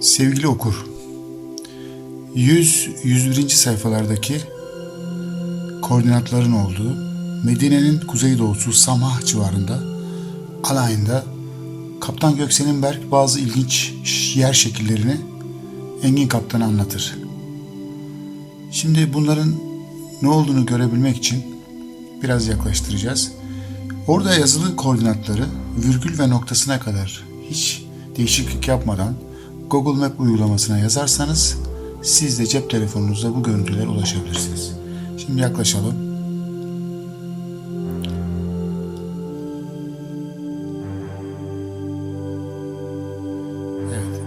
Sevgili okur, 100-101. sayfalardaki koordinatların olduğu Medine'nin kuzeydoğusu Samah civarında alayında Kaptan Göksel'in Berk bazı ilginç yer şekillerini Engin Kaptan'a anlatır. Şimdi bunların ne olduğunu görebilmek için biraz yaklaştıracağız. Orada yazılı koordinatları virgül ve noktasına kadar hiç değişiklik yapmadan Google Map uygulamasına yazarsanız siz de cep telefonunuzda bu görüntülere ulaşabilirsiniz. Şimdi yaklaşalım. Evet.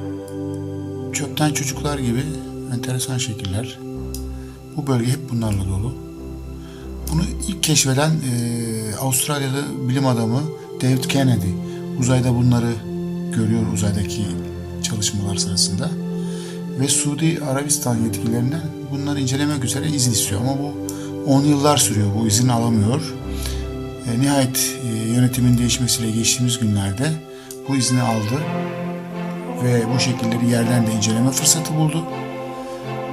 Çöpten çocuklar gibi enteresan şekiller. Bu bölge hep bunlarla dolu. Bunu ilk keşfeden e, Avustralyalı bilim adamı David Kennedy uzayda bunları görüyor uzaydaki çalışmalar sırasında ve Suudi Arabistan yetkililerinden bunları incelemek üzere izin istiyor ama bu 10 yıllar sürüyor bu izin alamıyor. E, nihayet e, yönetimin değişmesiyle geçtiğimiz günlerde bu izni aldı ve bu şekilleri yerden de inceleme fırsatı buldu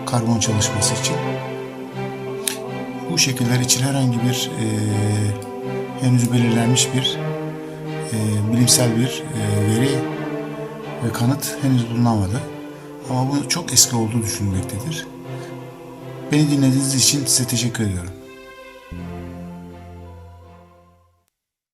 karbon çalışması için bu şekiller için herhangi bir e, henüz belirlenmiş bir e, bilimsel bir e, veri ve kanıt henüz bulunamadı. Ama bu çok eski olduğu düşünülmektedir. Beni dinlediğiniz için size teşekkür ediyorum.